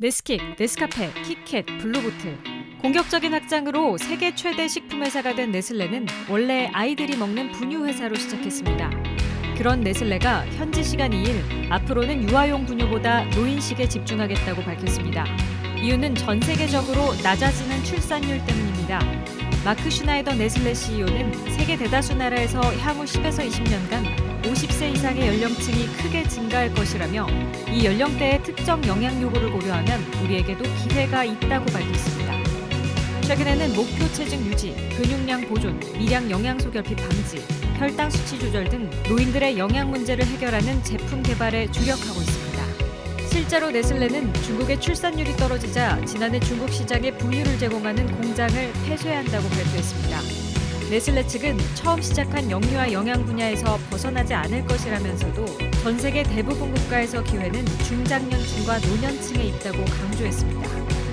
네스킥, 네스카페, 키캣, 블루보틀. 공격적인 확장으로 세계 최대 식품 회사가 된 네슬레는 원래 아이들이 먹는 분유 회사로 시작했습니다. 그런 네슬레가 현지 시간 2일 앞으로는 유아용 분유보다 노인식에 집중하겠다고 밝혔습니다. 이유는 전 세계적으로 낮아지는 출산율 때문입니다. 마크 슈나이더 네슬레 CEO는 세계 대다수 나라에서 향후 10에서 20년간 50세 이상의 연령층이 크게 증가할 것이라며 이 연령대의 특정 영양 요구를 고려하면 우리에게도 기회가 있다고 밝혔습니다. 최근에는 목표 체중 유지, 근육량 보존, 미량 영양소 결핍 방지, 혈당 수치 조절 등 노인들의 영양 문제를 해결하는 제품 개발에 주력하고 있습니다. 실제로 네슬레는 중국의 출산율이 떨어지자 지난해 중국 시장에 분유를 제공하는 공장을 폐쇄한다고 발표했습니다. 네슬레 측은 처음 시작한 영유아 영양 분야에서 벗어나지 않을 것이라면서도 전 세계 대부분 국가에서 기회는 중장년층과 노년층에 있다고 강조했습니다.